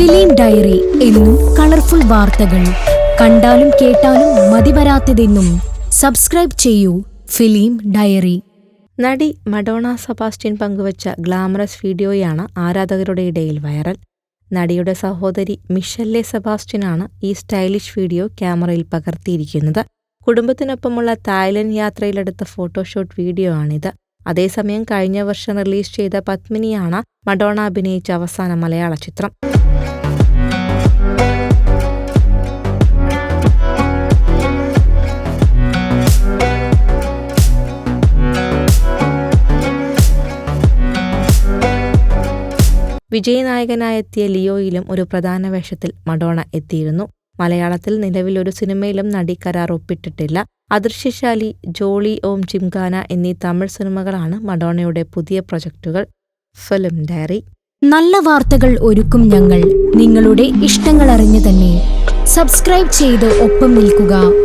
Film diary എന്നും colourful വാർത്തകൾ. കണ്ടാലും കേട്ടാലും മതിവരാത്തതെന്നും സബ്സ്ക്രൈബ് ചെയ്യൂ ഫിലിം ഡയറി. നടി മഡോണ സെബാസ്റ്റ്യൻ പങ്കുവച്ച ഗ്ലാമറസ് വീഡിയോയാണ് ആരാധകരുടെ ഇടയിൽ വൈറൽ. നടിയുടെ സഹോദരി മിഷല്ലെ സെബാസ്റ്റ്യനാണ് ഈ സ്റ്റൈലിഷ് വീഡിയോ ക്യാമറയിൽ പകർത്തിയിരിക്കുന്നത്. കുടുംബത്തിനൊപ്പമുള്ള തായ്ലൻഡ് യാത്രയിലെടുത്ത ഫോട്ടോഷൂട്ട് വീഡിയോ ആണിത് അതേസമയം കഴിഞ്ഞ വർഷം റിലീസ് ചെയ്ത പത്മിനിയാണ് മഡോണ അഭിനയിച്ച അവസാന മലയാള ചിത്രം. വിജയനായകനായെത്തിയ ലിയോയിലും ഒരു പ്രധാന വേഷത്തിൽ മഡോണ എത്തിയിരുന്നു. മലയാളത്തിൽ നിലവിൽ ഒരു സിനിമയിലും നടി കരാർ ഒപ്പിട്ടിട്ടില്ല. അദൃശ്യശാലി ജോളി ഓം ചിംഗാന എന്നീ തമിഴ് സിനിമകളാണ് മഡോണയുടെ പുതിയ പ്രൊജക്ടുകൾ. Film diary. നല്ല വാർത്തകൾ ഒരുക്കും ഞങ്ങൾ. നിങ്ങളുടെ ഇഷ്ടങ്ങൾ അറിഞ്ഞു തന്നെ. സബ്സ്ക്രൈബ് ചെയ്ത് ഒപ്പം നിൽക്കുക.